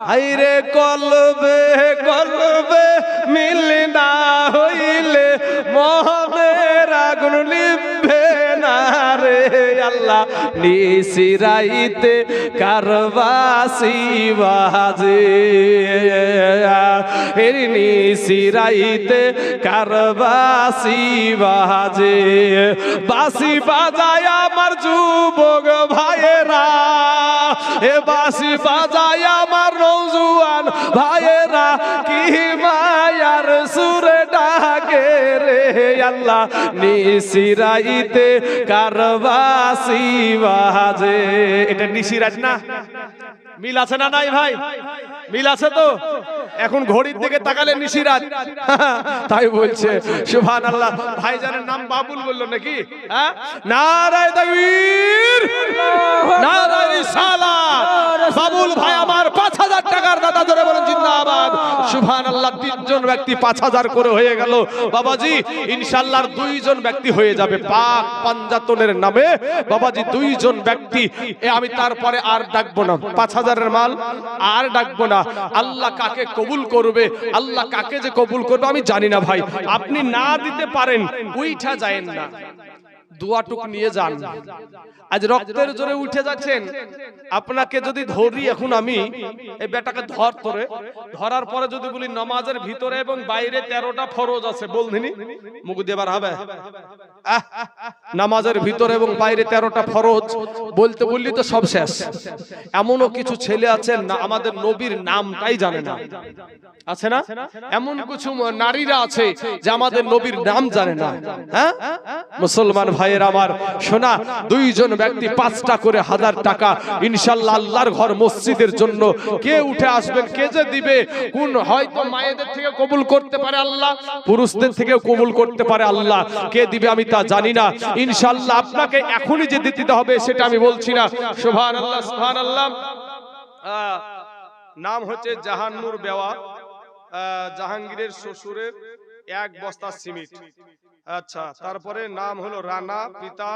হাইরে কলবে কলবে মিল না হইলে মোহনের আগুন লিখবে না রে আল্লাহ। নিশিরাইতে কারবাসি বাজে। এর নিশিরাইতে কারবাসি বাজে। বাসি বাজায় আমার যুবক ভাইয়েরা। এ বাসি বাজায় আমার নৌজুয়ান ভাইয়েরা, কি মায়ার সুরে ডাকে রে আল্লাহ? নিশিরাইতে কারবাসি বাজে। এটা নিশিরাজ না? মিল আছে না নাই ভাই? মিল আছে তো? এখন ঘড়ির দিকে তাকালে নিশিরাজ। তাই বলছে সুবহান আল্লাহ ভাইজানের নাম বাবুল বলল নাকি? হ্যাঁ? নারায় বাবুল ভাই, আমার পাঁচ হাজার টাকার দাদা ধরে বলেন, জিন্দাবাদ। আল্লাহ তিনজন ব্যক্তি পাঁচ হাজার করে হয়ে গেল। বাবাজি ইনশাল্লাহর দুইজন ব্যক্তি হয়ে যাবে পাক পাঞ্জাতনের নামে। বাবাজি, দুইজন ব্যক্তি আমি তারপরে আর ডাকবো না। পাঁচ হাজারের মাল আর ডাকবো না। আল্লাহ কাকে করবে? আল্লাহ কাকে যে কবুল করবে আমি জানি না ভাই। আপনি না দিতে পারেন, উইঠা যায় না। দুয়াটুক নিয়ে যান। আজ রক্তের জোরে উঠে যাচ্ছেন। আপনাকে যদি ধরি এখন আমি এই বেটাকে ধর তোরে। ধরার পরে যদি বলি নমাজের ভিতরে এবং বাইরে তেরোটা ফরজ আছে বলধিনি মুখ দেবার হবে। নামাজের ভিতরে এবং বাইরে তেরোটা ফরজ। বলতে বললি তো সব শেষ। এমনও কিছু ছেলে আছেন না আমাদের নবীর নামটাই জানে না। আছে না? এমন কিছু নারীরা আছে যে আমাদের নবীর নাম জানে না। হ্যাঁ? মুসলমান ভাইয়ের আমার, শোনা, দুইজন ব্যক্তি পাঁচটা করে হাজার টাকা, ইনশাল্লাহ আল্লাহর ঘর মসজিদের জন্য। কে উঠে আসবেন, কে যে দিবে, কোন হয়তো মায়েদের থেকে কবুল করতে পারে আল্লাহ, পুরুষদের থেকে কবুল করতে পারে আল্লাহ। কে দিবে আমি তা জানি না। ইনশাল্লাহ আপনাকে এখনই যে দিতে হবে সেটা আমি বলছি না। সুবহান আল্লাহ সুবহান আল্লাহ নাম হচ্ছে জাহান্নুর বেওয়া। জাহাঙ্গীরের শ্বশুরের এক বস্তা সিমেন্ট আচ্ছা তারপরে নাম হলো রানা পিতা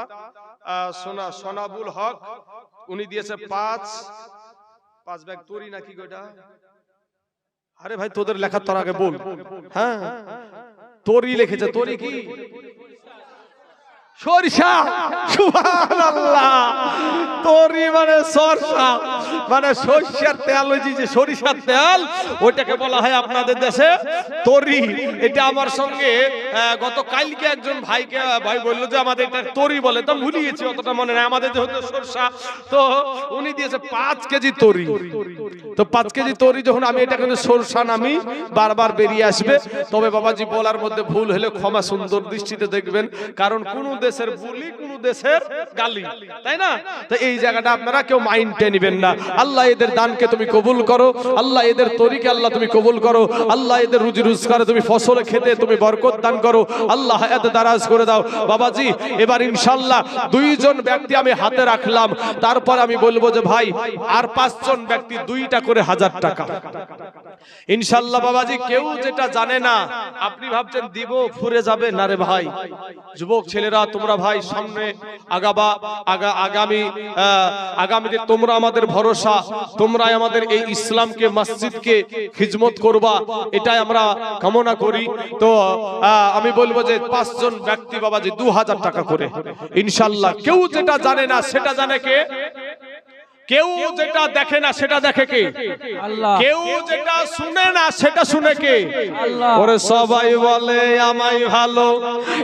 সোনা সোনাবুল হক। উনি দিয়েছে পাঁচ। পাঁচ। ব্যাগ তরি নাকি গোটা আরে ভাই তোদের লেখা তোর আগে বল হ্যাঁ তরি লিখেছে তরি কি? সরিষা। সুবহানাল্লাহ। তরি মানে সরষা। মানে সরিষার তেল, ওই যে সরিষার তেল, ওইটাকে বলা হয় আপনাদের দেশে তরি। এটা আমার সঙ্গে গত কালকে একজন ভাইকে ভাই বলল যে আমাদের এটা তরি বলে। তো ভুলিয়েছি, অতটা মনে নাই। আমাদের যে হতো সরষা, তো উনি দিয়েছে পাঁচ কেজি তরি। তো পাঁচ কেজি তরি যখন আমি এটা কিন্তু সরষা নামি, বারবার বেরিয়ে আসবে। তবে বাবাজি বলার মধ্যে ভুল হলে ক্ষমা সুন্দর দৃষ্টিতে দেখবেন। কারণ কোন দেশের বুলি কোন দেশের গালি। তাই না? তো এই জায়গাটা আপনারা কেউ মাইন্ডে নেবেন না। আল্লাহ এদের দানকে তুমি কবুল করো। আল্লাহ এদের তরিকে আল্লাহ তুমি কবুল করো। আল্লাহ এদের রুজি রোজগারে তুমি ফসল খেতে তুমি বরকত দান করো। আল্লাহ হায়াতে দারাজ করে দাও। বাবাজি, এবার ইনশাল্লাহ দুইজন ব্যক্তি আমি হাতে রাখলাম। তারপর আমি বলব যে, ভাই, আর পাঁচজন ব্যক্তি দুইটা করে হাজার টাকা। ইনশাল্লাহ বাবাজি, কেউ যেটা জানে না, আপনি ভাবছেন দিব, ফুরে যাবে। না রে ভাই, যুবক ছেলেরা তোমরা ভাই সামনে আগাবা, আগা, আগামী আগামীতে তোমরা আমাদের ভরসা, তোমরাই আমাদের এই ইসলামকে, মসজিদকে খিজমত করবা, এটাই আমরা কামনা করি। তো আমি বলব যে পাঁচজন ব্যক্তি বাবা যে দু হাজার টাকা করে, ইনশাল্লাহ। কেউ যেটা জানে না, সেটা জানে কে? কেউ যেটা দেখে না সেটা দেখে কে? আল্লাহ। কেউ যেটা শুনে না সেটা শুনে কে? আল্লাহ। ওরে সবাই বলে আমায় ভালো।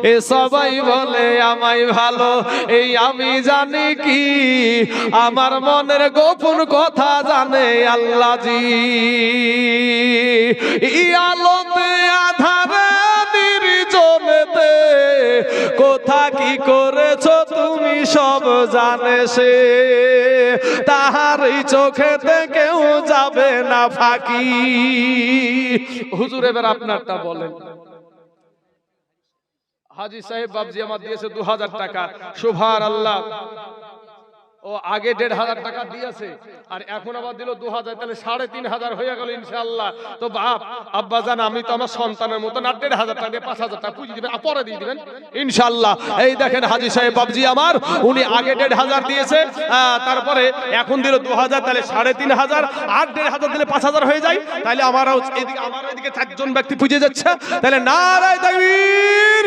এ সবাই বলে আমায় ভালো। এই আমি জানি কি? আমার মনের গোপন কথা জানে আল্লাহ জি। ই আলোতে আধারে নির্জনেতে কোথা কি করেছ তুমি সব জানে সে। তাহারই চোখে কেউ যাবে না ফাঁকি। হুজুর, এবার আপনারটা বলেন। হাজি সাহেব বাবজি আমার দিয়েছে দু হাজার টাকা। সুভার আল্লাহ ও আগে দেড় হাজার টাকা দিয়েছে, আর এখন আবার দিল দু হাজার, তাহলে সাড়ে তিন হাজার হয়ে গেল ইনশাল্লাহ তো বাপ, আব্বা জান, আমি তো আমার সন্তানের মতন, আর দেড় হাজার টাকা দিয়ে পাঁচ হাজার টাকা পুঁজি দিবেন পরে দিয়ে দিবেন ইনশাল্লাহ এই দেখেন হাজি সাহেব বাবজি আমার, উনি আগে দেড় হাজার দিয়েছে তারপরে এখন দিল দু হাজার, তাহলে সাড়ে তিন হাজার, আর দেড় হাজার দিলে পাঁচ হাজার হয়ে যায়, তাহলে আমারও এদিকে, আমার এদিকে চারজন ব্যক্তি পুজে যাচ্ছে, তাহলে নারায় তাকবীর,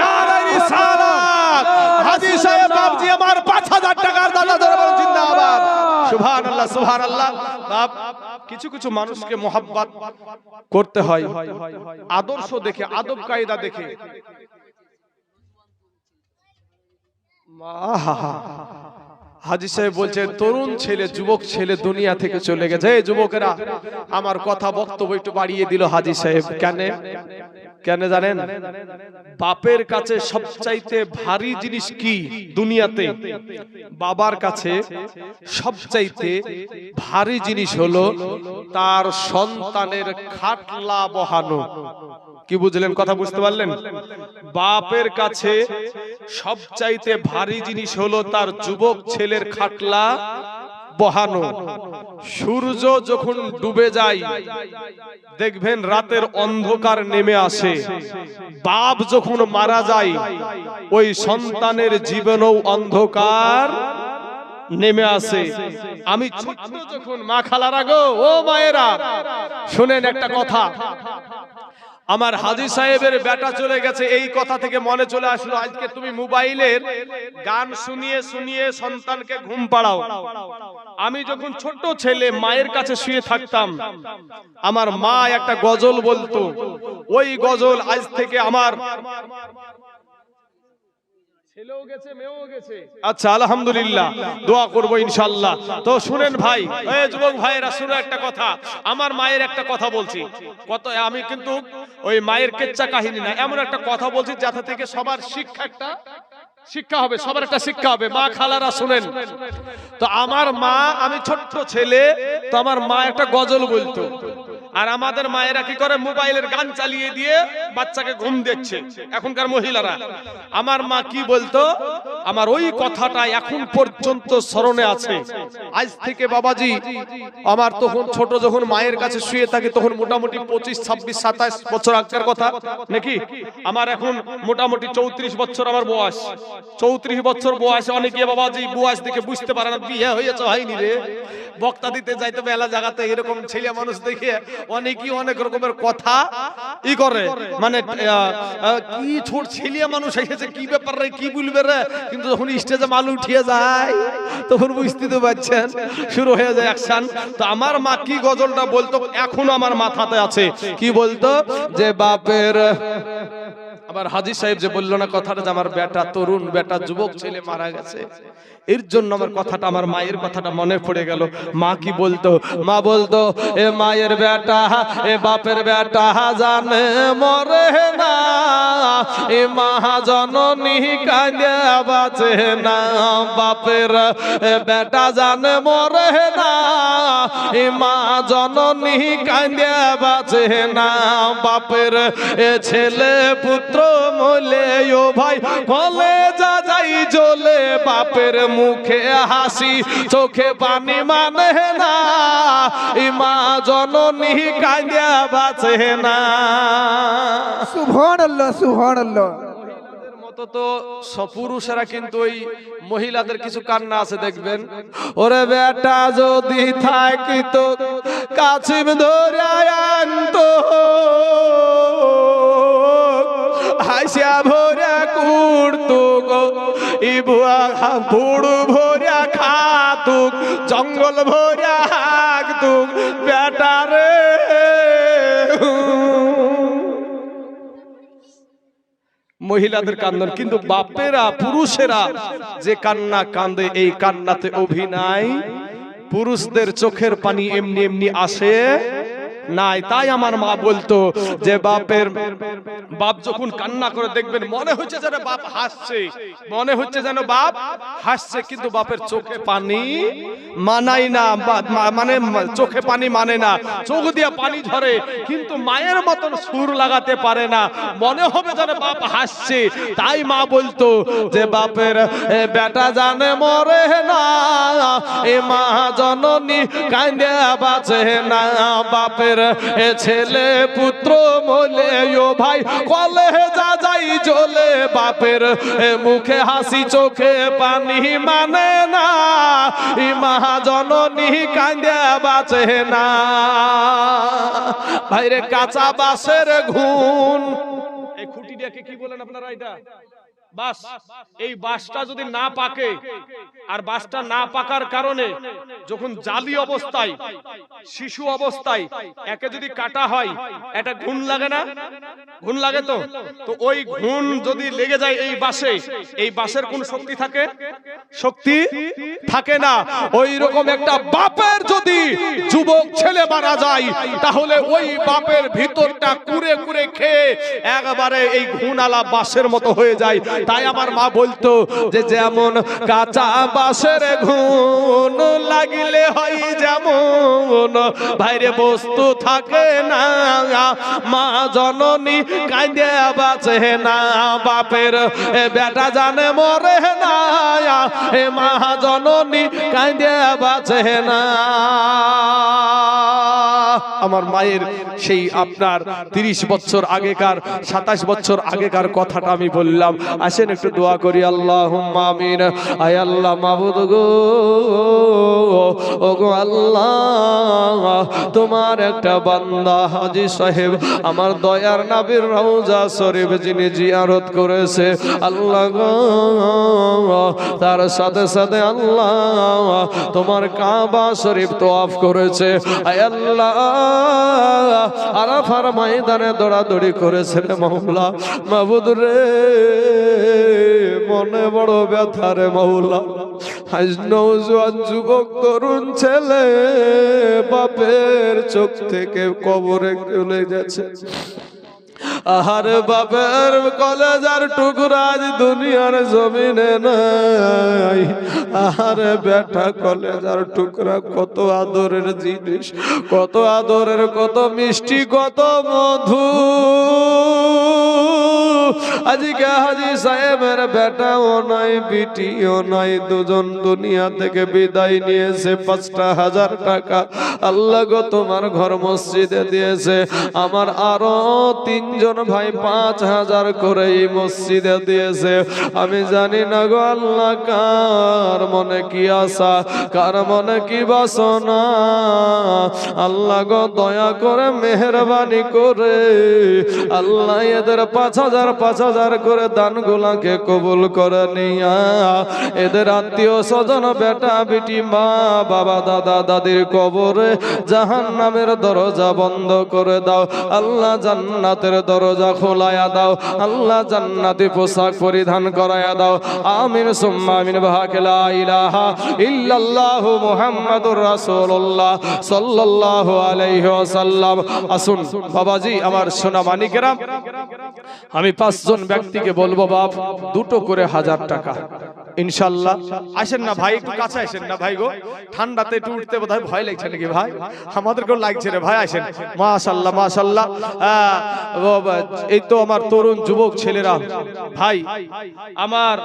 নারায় রিসালাত। হাজি সাহেব বাবজি আমার পাঁচ হাজার টাকার দাদা ধরে জিন্দাবাদ। সুবহান আল্লাহ সুবহান আল্লাহ বাপ কিছু কিছু মানুষকে মোহাব্বত করতে হয় আদর্শ দেখে আদব কায়দা দেখে। আহা! হাজি সাহেব বলছেন তরুণ ছেলে যুবক ছেলে দুনিয়া থেকে চলে গেছে। এই যুবকেরা আমার কথা বক্তব্য একটু বাড়িয়ে দিল হাজি সাহেব। কেন? কেন জানেন? বাপের কাছে সবচাইতে ভারী জিনিস কি দুনিয়াতে? বাবার কাছে সবচাইতে ভারী জিনিস হলো তার সন্তানের খাটলা বহানো। কি বুঝলেন কথা বুঝতে পারলেন? বাপের কাছে সবচাইতে ভারী জিনিস হলো তার যুবক ছেলের খাটলা বহানো। সূর্য যখন ডুবে যায়, দেখবেন রাতের অন্ধকার নেমে আসে। বাপ যখন মারা যায়, ওই সন্তানের জীবনও অন্ধকার নেমে আসে। আমি যখন মা খালার আগো ও মায়েরা, শুনেন একটা কথা। আমার হাজি সাহেবের বেটা চলে গেছে, এই কথা থেকে মনে চলে আসলো, আজকে তুমি মোবাইলের গান শুনিয়ে শুনিয়ে সন্তানকে ঘুম পাড়াও। আমি যখন ছোট ছেলে, মায়ের কাছে শুয়ে থাকতাম, আমার মা একটা গজল বলতো, ওই গজল আজ থেকে আমার ছেলেও গেছে মেয়েও গেছে আচ্ছা আলহামদুলিল্লাহ। দোয়া করব ইনশাআল্লাহ। তো শুনেন ভাই যুবক ভাইয়েরা, শুনো একটা কথা। আমার মায়ের একটা কথা বলছি। কত আমি কিন্তু ওই মায়ের কেচ্চা কাহিনী না, এমন একটা কথা বলছি যাতে থেকে সবার শিক্ষা একটা শিক্ষা হবে, সবার একটা শিক্ষা হবে। মা খালারা, শুনেন। তো আমার মা, আমি ছোট্ট ছেলে, তো আমার মা একটা গজল বলতো। আর আমাদের মায়েরা কি করে মোবাইলের গান চালিয়ে দিয়ে বাচ্চাকে ঘুম দিচ্ছে? এখনকার মহিলারা। আমার মা কি বলতো? আমার ওই কথাটা এখন পর্যন্ত স্মরণে আছে। আজ থেকে বাবাজি, আমার তখন ছোট যখন মায়ের কাছে শুয়ে থাকি, তখন মোটামুটি পঁচিশ, ছাব্বিশ, সাতাশ বছর আগের কথা। নাকি? আমার এখন মোটামুটি চৌত্রিশ বছর আমার বয়স। চৌত্রিশ বছর বয়সে অনেকে বাবাজি, বয়স দেখে বুঝতে পারে না, বিয়ে হয়েছে, হয়নি রে। বক্তা দিতে যাইতে বেলা জায়গাতে এরকম ছেলে মানুষ দেখে অনেকই অনেক রকমের কথা ই করে। মানে কি ছোট ছেলে মানুষ এসেছে, কি ব্যাপার রে, কি বলবে রে? কিন্তু যখন স্টেজে মাল উঠিয়ে যায়, তখন বুঝতে তো পারছেন, শুরু হয়ে যায় অ্যাকশন তো আমার মা কি গজলটা বলতো, এখনও আমার মাথাতে আছে। কি বলতো? যে বাপের, আবার হাজি সাহেব যে বলল না কথাটা যে আমার বেটা তরুণ, বেটা যুবক ছেলে মারা গেছে। এর জন্য আমার কথাটা, আমার মায়ের কথাটা মনে পড়ে গেল। মা কি বলতো? মা বলতো, এ মায়ের বেটা, এ বাপের বেটা জানে মরে না। এ মা জননী কাঁদে বাঁচে না। বাপের বেটা জানে মরে না। এ মা জননী কাঁদে বাঁচে না। বাপের এ ছেলে পুত্র মলে, ও ভাই বলে বাপের মুখে হাসি চোখে পানি মানে না। ই মা জননী কাঁদিয়া বাঁচে না। মহিলাদের মতো তো সপুরুষেরা কিন্তু ওই মহিলাদের কিছু কান্না আছে দেখবেন। ওরে বেটা যদি থাকিতো কাছিম ধরে আনতো। হাসিয়া ভরা কুড়তো গো। ই বুয়া বুড়ু ভরা খাতুক, জঙ্গল ভরা হাগতুক, বেটা রে। মহিলাদের কান্দন কিন্তু বাপেরা, পুরুষেরা যে কান্না কান্দে, এই কান্নাতে অভিনয়। পুরুষদের চোখের পানি এমনি এমনি আসে। নাই, তাই আমার মা বলতো যে বাপের বাপ যখন কান্না করে দেখবেন, মনে হচ্ছে যেন বাপ হাসছে। মনে হচ্ছে যেন বাপ হাসছে, কিন্তু বাপের চোখে পানি মানাই না। মানে চোখে পানি মানে না। চোখ দিয়ে পানি ঝরে, কিন্তু মায়ের মতন সুর লাগাতে পারে না। মনে হবে যেন বাপ হাসছে। তাই মা বলতো যে বাপের বেটা জানে মরে না, এ মা জননী কান্দে বাঁচে না। বাপের ছেলে পুত্র মোলে, ও ভাই, কলে যা যাই চলে বাপের মুখে হাসি, চোখে পানি মানে না। মহাজননী কান্দে বাঁচে না। ভাইরে, কাঁচা বাসের ঘুন এই খুঁটিটাকে কি বলেন আপনারা এটা? বাস, এই বাসটা যদি না পাকে, আর বাসটা না পাকার কারণে যখন জালি অবস্থায়, শিশু অবস্থায় একে যদি কাটা হয়, এটা ঘুণ লাগে না? ঘুণ লাগে তো? তো ওই ঘুণ যদি লেগে যায় এই বাসে, এই বাসের কোন শক্তি থাকে? শক্তি থাকে না। ওই রকম একটা বাপের যদি যুবক ছেলে মারা যায়, তাহলে ওই বাপের ভিতরটা কুরে কুরে খেয়ে একবারে এই ঘুণালা বাসের মতো হয়ে যায়। তাই আমার মা বলতো যে যেমন কাঁচা বাসের ঘুণ লাগিলে হয় যেমন বাইরে বস্তু থাকে না, মা জননী কাঁদে বাঁচে না, বাপের বেটা জানে মরে না, এ মা জননী কাঁদে বাঁচে না। আমার মায়ের সেই আপনার তিরিশ বছর আগেকার, সাতাশ বছর আগেকার কথাটা আমি বললাম। আসেন একটু দোয়া করি আল্লাহ আমিন। আয় আল্লাহ মাবুদ গো। ও গো আল্লাহ, তোমার একটা বান্দা হাজি সাহেব, আমার দয়ার নাবির রওজা শরীফ যিনি জিয়ারত করেছে, আল্লাহ গো। তার সাথে সাথে আল্লাহ তোমার কাবা শরীফ তোয়াফ করেছে। আয় আল্লাহ। আরাফার ময়দানে দৌড়াদৌড়ি করেছে মহুলা মাবুদ রে, মনে বড় ব্যথা রে নৌজোয়ান যুবক, তরুণ ছেলে, বাপের চোখ থেকে কবরে চলে যাচ্ছে আহার বাপের কলেজার টুকরা আজ দুনিয়ার জমিনে নাই। আহার বেটা কলেজার টুকরা, কত আদরের জিনিস, কত আদরের, কত মিষ্টি, কত মধু। আজকে হাজি সাহেবের বেটাও নাই, বিটিও নাই, দুজন দুনিয়া থেকে বিদায় নিয়েছে পাঁচটা হাজার টাকা। আল্লাহ গো তোমার ঘর মসজিদে দিয়েছে। আমার আরও তিনজন ভাই পাঁচ হাজার করে এই মসজিদে দিয়েছে, আমি জানি না গো আল্লাহ কার মনে কি আশা, কার মনে কি বাসনা। আল্লাহ গো দয়া করে মেহরবানি করে, আল্লাহ এদের পাঁচ হাজার পাঁচ হাজার করে দান গুলাকে কবুল করে নিয়া, এদের আত্মীয় স্বজন, বেটা, বেটি, মা, বাবা, দাদা, দাদির কবরে জাহান নামের দরজা বন্ধ করে দাও। আল্লাহ জান্নাতের দরজা খোলায়া দাও। আল্লাহ জান্নাতি পোশাক পরিধান করায়া দাও। আমিন, সুম্মা আমিন ভাকেলা ইলাহা ইল্লাল্লাহু মুহাম্মাদুর রাসূলুল্লাহ সাল্লাল্লাহু আলাইহি ওয়াসাল্লাম। আসুন, বাবাজি, আমার সোনা মানিকেরাম আমি পাঁচজন ব্যক্তিকে বলব, বাপ, দুটো করে হাজার টাকা। ইনশাল্লাহ। আসেন না ভাই একটু কাছে আসেন না ভাই গো। ঠান্ডাতে একটু উঠতে বোধহয় ভয় লাগছে নাকি ভাই? আমাদেরকেও লাগছে রে ভাই আসেন। মাশাল্লাহ মাশাল্লাহ। এই তো আমার তরুণ যুবক ছেলেরা। ভাই আমার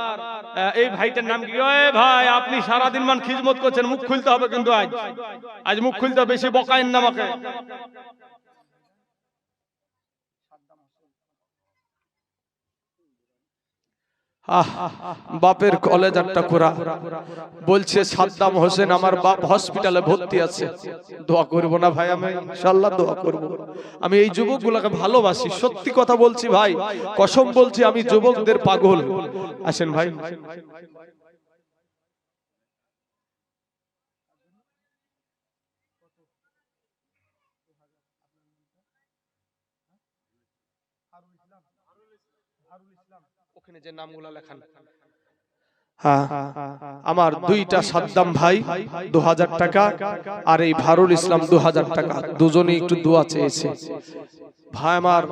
এই ভাইটার নাম কি? ভাই আপনি সারাদিন মান খিজমত করছেন মুখ খুলতে হবে কিন্তু আজ। আজ মুখ খুলতে হবে, বেশি বকাইন না আমাকে। আহ, বাপের একটা খোরা বলছে সাদ্দাম হোসেন আমার বাপ হসপিটালে ভর্তি আছে। দোয়া করব না ভাই আমি? ইনশাআল্লাহ দোয়া করব। আমি এই যুবকগুলোকে ভালোবাসি। সত্যি কথা বলছি ভাই। কসম বলছি আমি যুবকদের পাগল। আসেন ভাই। আমার দুইটা সাদ্দাম ভাই দু হাজার টাকা আর এই ভারুল ইসলাম দু হাজার টাকা দুজনে একটু দোয়া চেয়েছে। ভাই আমার,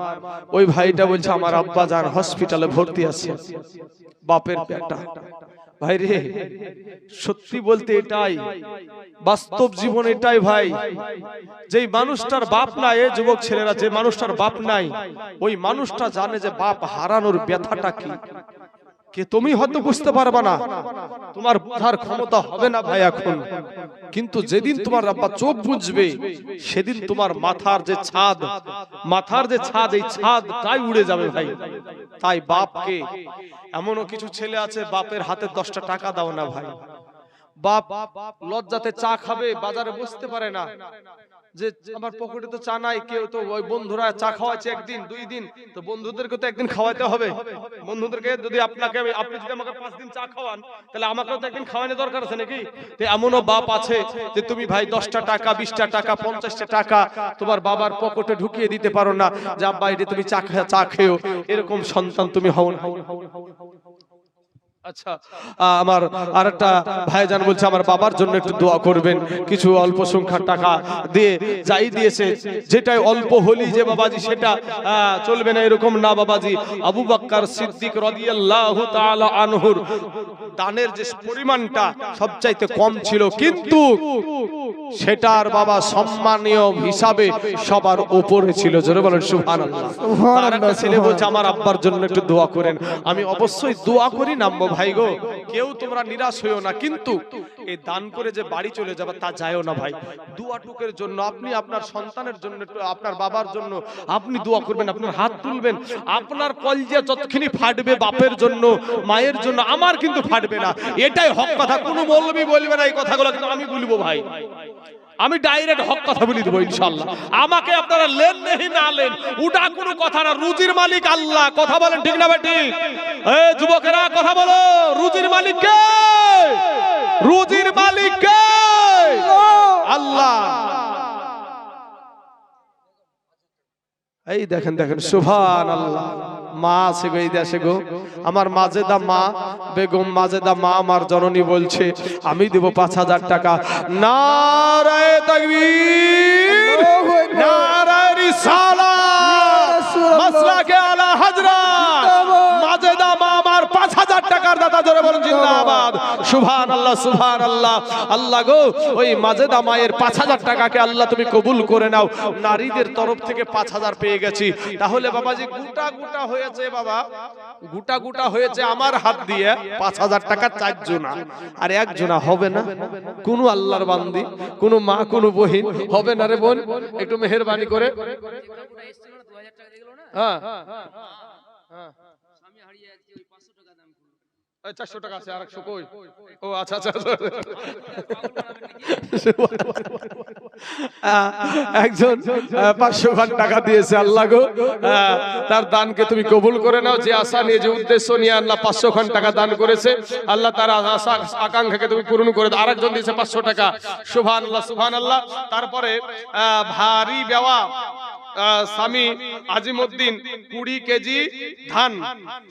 ওই ভাইটা বলছে, আমার আব্বা যান হসপিটালে ভর্তি আছে, বাপের পেটা ভাই রে, সত্যি বলতে এটাই। বাস্তব জীবন এটাই ভাই। যেই মানুষটার বাপ নাই যুবক ছেলেরা, যে মানুষটার বাপ নাই, ওই মানুষটা জানে যে বাপ হারানোর ব্যথাটা কি। কে তুমি হয়তো বুঝতে পারবা না। তোমার বোঝার ক্ষমতা হবে না ভাই এখন। কিন্তু যেদিন তোমার আব্বা চোখ বুঝবে, সেদিন তোমার মাথার যে ছাদ, মাথার যে ছাদ, এই ছাদ তাই উড়ে যাবে ভাই। তাই বাপকে, এমনও কিছু ছেলে আছে, বাপের হাতে দশটা টাকা দাও না ভাই। বাপ লজ্জাতে চা খাবে, বাজারে বসতে পারে না। যে আমার পকেটে তো চা নাই কেউ তো ওই বন্ধুরা চা খাওয়াচ্ছে একদিন দুই দিন। তো বন্ধুদেরকে তো একদিন খাওয়াতে হবে। বন্ধুদেরকে যদি আপনাকে আপনি যদি আমাকে পাঁচ দিন চা খাওয়ান তাহলে আমাকেও তো একদিন খাওয়ানোর দরকার আছে নাকি? তো এমনও বাপ আছে যে তুমি ভাই দশটা টাকা বিশটা টাকা পঞ্চাশটা টাকা তোমার বাবার পকেটে ঢুকিয়ে দিতে পারো না। যে আব্বা এটা তুমি চা চা খেও। এরকম সন্তান তুমি হও না। আচ্ছা আমার আরেকটা ভাইজান বলছে আমার বাবার জন্য একটু দোয়া করবেন। কিছু অল্প সংখ্যার টাকা দিয়ে যাই দিয়েছে। যেটাই অল্প হলি যে বাবাজি সেটা চলবে না এরকম না বাবাজি। আবু বাক্কার সিদ্দিক রাদিয়াল্লাহু তাআলা আনহুর দানের যে পরিমাণটা সবচাইতে কম ছিল কিন্তু সেটার বাবা সম্মানীয় হিসাবে সবার উপরে ছিল। জোরে বলেন সুবহানাল্লাহ। ছেলে বলছে আমার আব্বার জন্য একটু দোয়া করেন। আমি অবশ্যই দোয়া করি নামবো ভাই গো কেউ তোমরা নিরাশ হইও না কিন্তু এই দান করে যে বাড়ি চলে যাবে তা যায়ও না ভাই। দুয়া টুকের জন্য আপনি আপনার সন্তানের জন্য, আপনার বাবার জন্য আপনি দোয়া করবেন, আপনার হাত তুলবেন। আপনার কলজে যতখানি ফাটবে বাপের জন্য, মায়ের জন্য, আমার কিন্তু ফাটবে না। এটাই হক কথা। কোনো মৌলবি বলবে না এই কথাগুলো, কিন্তু আমি বলব ভাই। আমি ডাইরেক্ট হক কথা বলে দেবো ইনশাল্লাহ আমাকে আপনারা লেন নেহি না লেন ওটা কোনো কথা না। রুজির মালিক আল্লাহ। কথা বলেন ঠিক না ভাই, ঠিক? যুবকেরা, কথা বলো। রুজির মালিক কে? রুজির মালিক আল্লাহ। এই দেখেন দেখেন সুভান আল্লাহ মা আছে গো, এই দেশে গো। আমার মাজেদা মা, বেগম মাজেদা মা আমার জননী বলছে, আমি দেব পাঁচ হাজার টাকা। না নারায় তাকবীর। টাকার দাতা বলেন জিন্দাবাদ। সুভান আল্লাহ সুভান আল্লাহ আল্লাহ গো ওই মাজেদা মায়ের পাঁচ হাজার টাকাকে আল্লাহ তুমি কবুল করে নাও। নারীদের তরফ থেকে পাঁচ হাজার পেয়ে গেছি। তাহলে বাবাজি গুটা গুটা হয়েছে বাবা। গুটা গুটা হয়েছে আমার হাত দিয়ে। পাঁচ হাজার টাকা চারজনা আর একজনা হবে না। কোন আল্লাহর বান্দি কোন মা কোন বহিন হবে না রে বোন। একটু মেহরবানি করে। গেলো না? হ্যাঁ স্বামী হারিয়ে যাচ্ছে ওই পাঁচশো টাকা দাম করল এই চারশো টাকা আছে আর একশো কই? ও আচ্ছা আচ্ছা একজন পাঁচশো খান টাকা দিয়েছে আল্লাহ গো। তার দানকে তুমি কবুল করে নাও যে আশা নিয়ে যে উদ্দেশ্য নিয়ে আল্লাহ পাঁচশো খান টাকা দান করেছে আল্লাহ তার আশা আকাঙ্ক্ষাকে তুমি পূরণ করে দাও। আরেকজন দিয়েছে পাঁচশো টাকা। সুভান আল্লাহ সুভান আল্লাহ তারপরে আহ, ভারী বেওয়া স্বামী আজিমুদ্দিন কুড়ি কেজি ধান।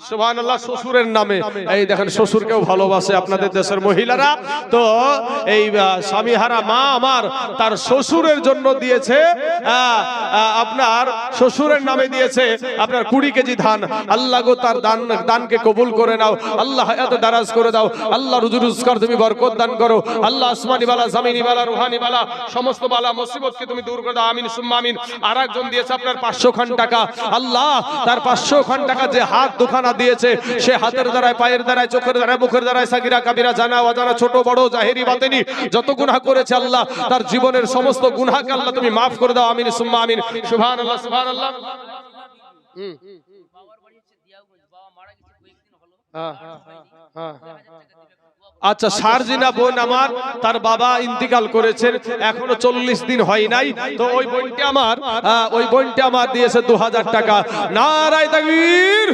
সুবহান আল্লাহ শ্বশুরের নামে। এই দেখেন, শ্বশুরকেও ভালোবাসে আপনাদের দেশের মহিলারা। তো এই স্বামী হারা মা আমার তার শ্বশুরের জন্য দিয়েছে আপনার শ্বশুরের নামে দিয়েছে আপনার কুড়ি কেজি ধান। আল্লাহ গো, তার দান, দানকে কবুল করে নাও। আল্লাহ হায়াত দারাজ করে দাও। আল্লাহ রুজু রুজগার তুমি বরকত দান করো। আল্লাহ আসমানি বালা, জামিনি সমস্ত বালা মুসিবতকে তুমি দূর করে দাও। আমিন, সুম্মা আমিন। আর একজন দিয়েছে আপনার পাঁচশো খান টাকা। আল্লাহ তার পাঁচশো খান টাকা যে হাত দুখানা দিয়েছে সে হাতের দ্বারায় পায়ের দ্বারায় চোখের দ্বারায় মুখের দ্বারায় সাকিরা কাবিরা জানা অজানা ছোট বড় জাহেরি বাতেনি যত গুনাহ করেছে আল্লাহ তার জীবনের সমস্ত গুনাহকে আল্লাহ তুমি মাফ করে দাও আমিন সুম্মা আমিন। সুবহান আল্লাহ সুবহান আল্লাহ দিয়াগঞ্জ বাবা মারা গেছে কয়েকদিন হলো। হ্যাঁ, পায়নি। হ্যাঁ, আচ্ছা সারজিনা বোন আমার তার বাবা ইন্তিকাল করেছেন এখনও চল্লিশ দিন হয় নাই। তো ওই বোনটি আমার ওই বোনটি আমার দিয়েছে দু হাজার টাকা। নারায় তাকবীর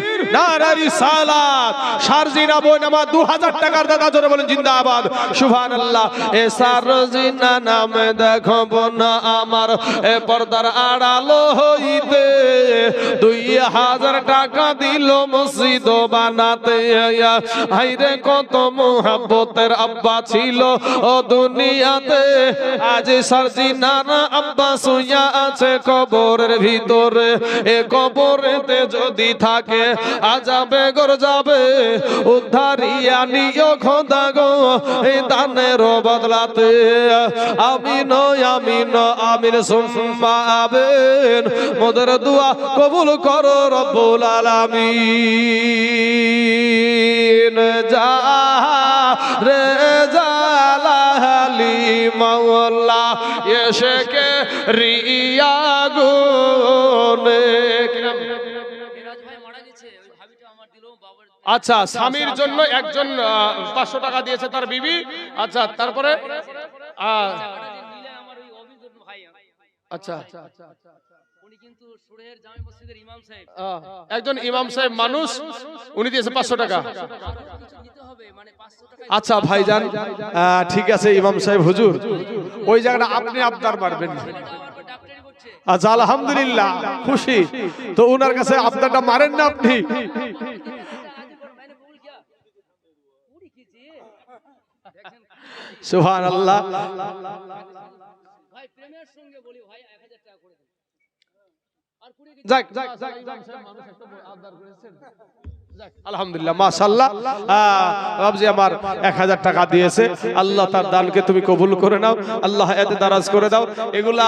সালাত সারজিনা বোন আমার দু হাজার টাকার দাদা জোরে বলেন জিন্দাবাদ। সুভান আল্লাহ এ সারজিনা নামে দেখো বোন আমার এ পর্দার আড়ালো হইতে দুই হাজার টাকা দিল মসজিদ বানাতে। হাইরে কত মোহাব্বতের আব্বা ছিল ও দুনিয়াতে। আজ সারজিনার আব্বা শুইয়া আছে কবরের ভিতরে। এ কবরেতে যদি থাকে আজাবে গর যাবে উদ্ধারিয়া নিয় খোদা গো, এই দানের বদলাতে। আমি নয় আমি ন আমির সুম্মা আবেন মোদের দোয়া কবুল করো রব্বুল আলামিন। যা রে জালালি মাওলা এসেকে রিয়া গুনে। আচ্ছা স্বামীর জন্য একজন পাঁচশো টাকা দিয়েছে তার বিবি। আচ্ছা তারপরে? অভিজ্ঞ ভাই আচ্ছা। একজন ইমাম সাহেব মানুষ উনি দিয়েছে পাঁচশো টাকা। আচ্ছা ভাইজান ঠিক আছে ইমাম সাহেব হুজুর। ওই জায়গাটা আপনি আবদার পারবেন আচ্ছা আলহামদুলিল্লাহ খুশি। তো ওনার কাছে আবদারটা মারেন না আপনি? সুহান আল্লাহ যাক আলহামদুলিল্লাহ মাশাল্লাহ বাবজি আমার এক হাজার টাকা দিয়েছে। আল্লাহ তার দানকে তুমি কবুল করে নাও। আল্লাহ এতে দারাজ করে দাও। এগুলা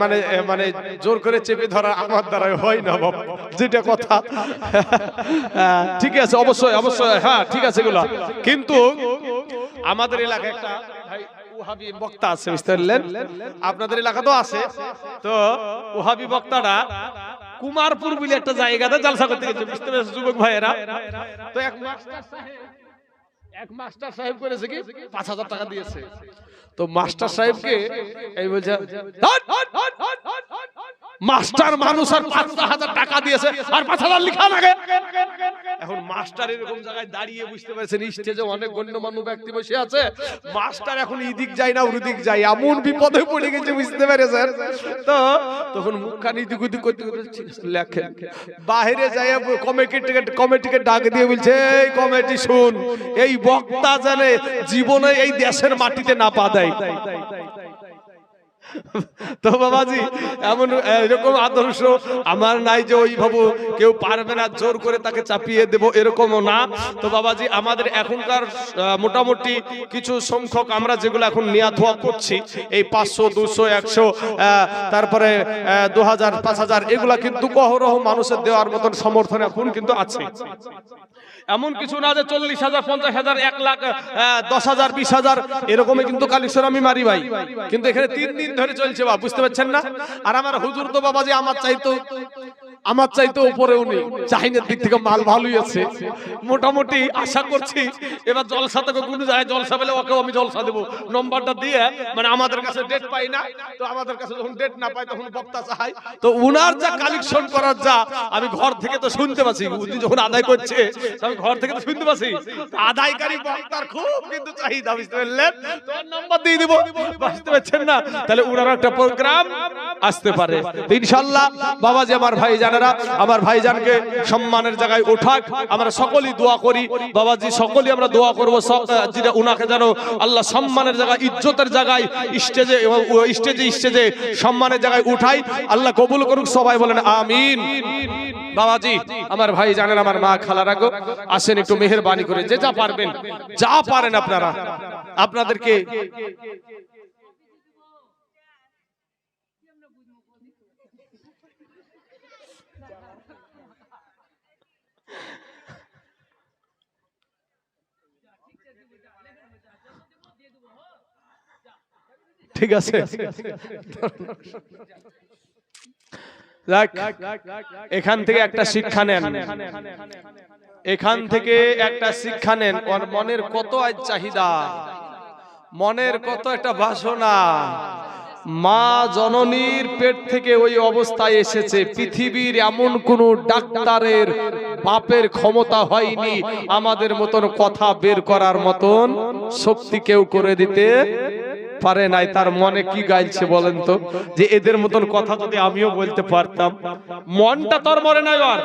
মানে মানে জোর করে চেপে ধরা আমার দ্বারা হয় না বাবা যেটা কথা। ঠিক আছে অবশ্যই অবশ্যই। হ্যাঁ ঠিক আছে এগুলা। কিন্তু আমাদের এলাকায় একটা ওহাবি বক্তা আছে বুঝতে পারলেন? আপনাদের এলাকা তো আছে। তো ওহাবি বক্তাটা কুমারপুর বলে একটা জায়গাতে জালসা করতে গেছে বুঝতে পেরেছে যুবক ভাইয়েরা? তো এক মাস্টার সাহেব এক মাস্টার সাহেব করেছে কি? পাঁচ হাজার টাকা দিয়েছে। তো মাস্টার সাহেবকে এই বলছে মাস্টার মানুষ আর পাঁচ হাজার টাকা দিয়েছে আর পাঁচ হাজার লিখা লাগে। এখন মাস্টার এরকম জায়গায় দাঁড়িয়ে বুঝতে পারছেন স্টেজে অনেক গণ্যমান্য ব্যক্তি বসে আছে। মাস্টার এখন এদিক যায় না ওদিক যায় এমন বিপদে পড়ে গেছে বুঝতে পেরেছেন? তো তখন মুখখানি এদিক ওদিক করতে করতে লেখেন বাইরে যায় কমিটিকে কমিটিকে ডাক দিয়ে বলছে এই কমিটি শুন এই বক্তা জানে জীবনে এই দেশের মাটিতে না পা দেয়। তো বাবাজি এমন এরকম আদর্শ আমার নাই যে ওইভাবে কেউ পারবে না, জোর করে তাকে চাপিয়ে দেব, এরকমও না। তো বাবাজি আমাদের এখনকার মোটামুটি কিছু সংখ্যক আমরা যেগুলো এখন নেওয়া ধোয়া করছি, এই পাঁচশো, দুশো, একশো তারপরে দু হাজার পাঁচ হাজার এগুলা কিন্তু কহরহ মানুষের দেওয়ার মতন সমর্থন এখন কিন্তু আছে। এমন কিছু না যে চল্লিশ হাজার পঞ্চাশ হাজার এক লাখ দশ হাজার বিশ হাজার এরকমই কিন্তু কালেকশন আমি মারি ভাই। কিন্তু এখানে তিন দিন ধরে চলছে বা বুঝতে পারছেন না? আর আমার হুজুর তো বাবা যে আমার চাইতো আমার চাইতো উপরে উনি চাহিনের দিক থেকে মাল ভালোই আছে। মোটামুটি আশা করছি, এবার জলসা থেকে কোনো যায় জলসা পেলে ওকেও আমি জলসা দেবো। নম্বরটা দিয়ে মানে আমাদের কাছে ডেট পাই না, তো আমাদের কাছে যখন ডেট না পাই তখন বক্তা চাই তো উনার যা কালেকশন করার যা, আমি ঘর থেকে তো শুনতে পাচ্ছি, উনি যখন আদায় করছে আমি ঘর থেকে তো শুনতে পাচ্ছি। আদায়কারী বক্তার খুব কিন্তু চাহিদা, বুঝতে পারলেন? তো নম্বর দিয়ে দিব, বুঝতে পারছেন না? তাহলে একটা প্রোগ্রাম আসতে পারে। ইনশাল্লাহ বাবাজি, আমার ভাই আমার ভাইজানকে সম্মানের জায়গায় ওঠাক আমরা সকলেই দোয়া করি। বাবাজি, সকলেই আমরা দোয়া করব। উনাকে যেন আল্লাহ সম্মানের জায়গায়, ইজ্জতের জায়গায়, স্টেজে স্টেজে স্টেজে সম্মানের জায়গায় উঠাই। আল্লাহ কবুল করুক, সবাই বলেন আমিন। বাবাজি, আমার ভাই জানেন আমার মা খালা রাখো আসেন একটু মেহেরবানি করে, যে যা পারবেন, যা পারেন আপনারা। আপনাদেরকে ঠিক আছে। এখান থেকে একটা শিক্ষা নেন। এখান থেকে একটা শিক্ষা নেন। ওর মনের কত আজ চাহিদা? মনের কত একটা বাসনা? মা জননীর পেট থেকে ওই অবস্থায় এসেছে। পৃথিবীর এমন কোন ডাক্তারের বাপের ক্ষমতা হয়নি। আমাদের মতন কথা বের করার মতন শক্তি কেউ করে দিতে পারে নাই তার মনে কি গাইছে বলেন তো? যে এদের মতন কথা যদি আমিও বলতে পারতাম মনটা তোর মরে নাই ওর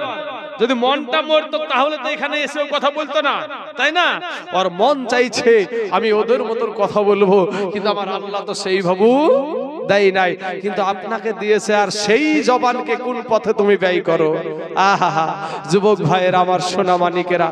যদি মনটা মরতো তাহলে তো এখানে এসেও কথা বলতো না তাই না? ওর মন চাইছে আমি ওদের মতন কথা বলব কিন্তু আমার আল্লাহ তো সেই ভাবু দেয় নাই। কিন্তু আপনাকে দিয়েছে আর সেই জবানকে কোন পথে তুমি ব্যয় করো? আহা যুবক ভাইয়ের আমার সোনা মানিকেরা